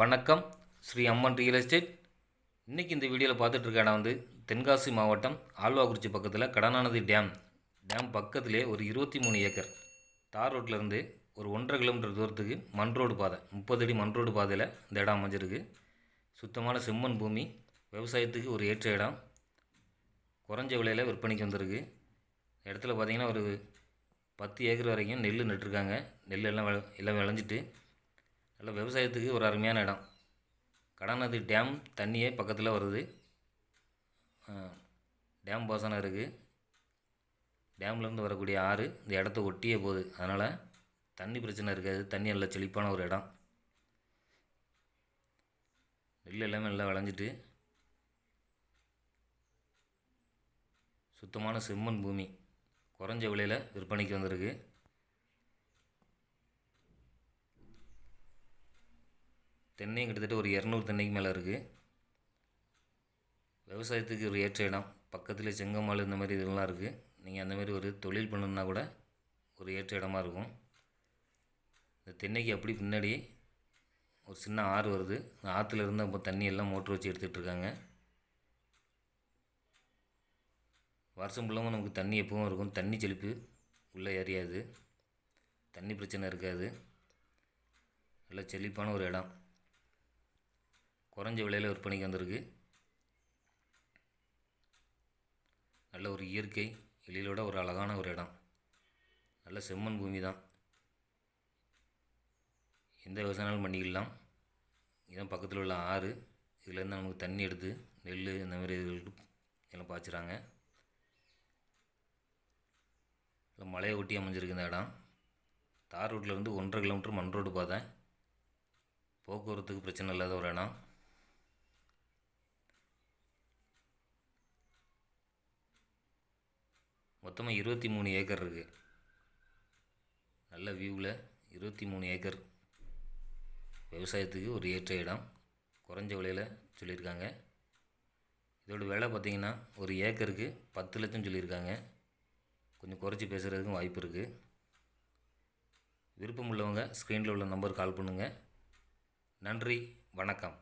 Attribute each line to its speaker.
Speaker 1: வணக்கம். ஸ்ரீ அம்மன் real estate இன்றைக்கி இந்த வீடியோவில் பார்த்துட்ருக்க இடம் வந்து தென்காசி மாவட்டம் ஆழ்வாக்குறிச்சி பக்கத்தில் கடனானதி டேம் டேம் பக்கத்திலே ஒரு இருபத்தி மூணு ஏக்கர். தார் ரோட்லேருந்து ஒரு ஒன்றரை கிலோமீட்டர் தூரத்துக்கு மண் ரோடு பாதை முப்பது அடி மண் ரோடு பாதையில் இந்த இடம் அமைஞ்சிருக்கு. சுத்தமான செம்மண் பூமி விவசாயத்துக்கு ஒரு ஏற்ற இடம். குறைஞ்ச விலையில் விற்பனைக்கு வந்திருக்கு. இடத்துல பார்த்தீங்கன்னா ஒரு பத்து ஏக்கர் வரைக்கும் நெல் நட்டுருக்காங்க. நெல் எல்லாம் எல்லாம் விளைஞ்சிட்டு நல்ல விவசாயத்துக்கு ஒரு அருமையான இடம். கடநதி டேம் தண்ணியே பக்கத்தில் வருது. டேம் பாசனம் இருக்குது டேம்லேருந்து வரக்கூடிய ஆறு இந்த இடத்த ஒட்டியே போகுது. அதனால் தண்ணி பிரச்சனை இருக்காது. தண்ணி நல்ல செழிப்பான ஒரு இடம். நெல் எல்லாமே நல்லா விளைஞ்சிட்டு சுத்தமான செம்மண் பூமி. குறைஞ்ச விலையில் விற்பனைக்கு வந்திருக்கு. தென்னையும் கிட்டத்தட்ட ஒரு இரநூறு தென்னைக்கு மேலே இருக்குது விவசாயத்துக்கு ஒரு ஏற்ற இடம். பக்கத்தில் செங்கமால் இந்த மாதிரி இதெல்லாம் இருக்குது நீங்கள் அந்த மாதிரி ஒரு தொழில் பண்ணணுன்னா கூட ஒரு ஏற்ற இடமா இருக்கும். இந்த தென்னைக்கு அப்படி பின்னாடி ஒரு சின்ன ஆறு வருது. அந்த ஆற்றுல இருந்து இப்போ தண்ணி எல்லாம் மோட்ரு வச்சு எடுத்துகிட்டு இருக்காங்க. வருஷம் ஃபுல்லாமல் நமக்கு தண்ணி எப்பவும் இருக்கும். தண்ணி செழிப்பு உள்ளே ஏரியாது தண்ணி பிரச்சனை இருக்காது. நல்ல செழிப்பான ஒரு இடம். குறைஞ்ச விலையில் விற்பனைக்கு வந்திருக்கு. நல்ல ஒரு இயற்கை எழிலோட ஒரு அழகான ஒரு இடம். நல்ல செம்மண் பூமி தான். எந்த விவசாயம் பண்ணிக்கலாம் இதான் பக்கத்தில் உள்ள ஆறு. இதுலேருந்து நமக்கு தண்ணி எடுத்து நெல் இந்த மாதிரி இதுகளுக்கு எல்லாம் பாய்ச்சுறாங்க. மலையை ஒட்டி அமைஞ்சிருக்கு இந்த இடம். தார் ரோட்டில் இருந்து ஒன்றரை கிலோமீட்டர் மண் ரோடு பார்த்தேன் போக்குவரத்துக்கு பிரச்சனை இல்லாத ஒரு இடம். மொத்தமாக இருபத்தி மூணு ஏக்கர் இருக்குது நல்ல வியூவில் இருபத்தி மூணு ஏக்கர். விவசாயத்துக்கு ஒரு ஏற்ற இடம். குறைஞ்ச விலையில் சொல்லியிருக்காங்க. இதோட விலை பார்த்திங்கன்னா ஒரு ஏக்கருக்கு பத்து லட்சம் சொல்லியிருக்காங்க. கொஞ்சம் குறைச்சி பேசுகிறதுக்கும் வாய்ப்பு இருக்குது விருப்பம் உள்ளவங்க ஸ்க்ரீனில் உள்ள நம்பர் கால் பண்ணுங்கள் நன்றி வணக்கம்.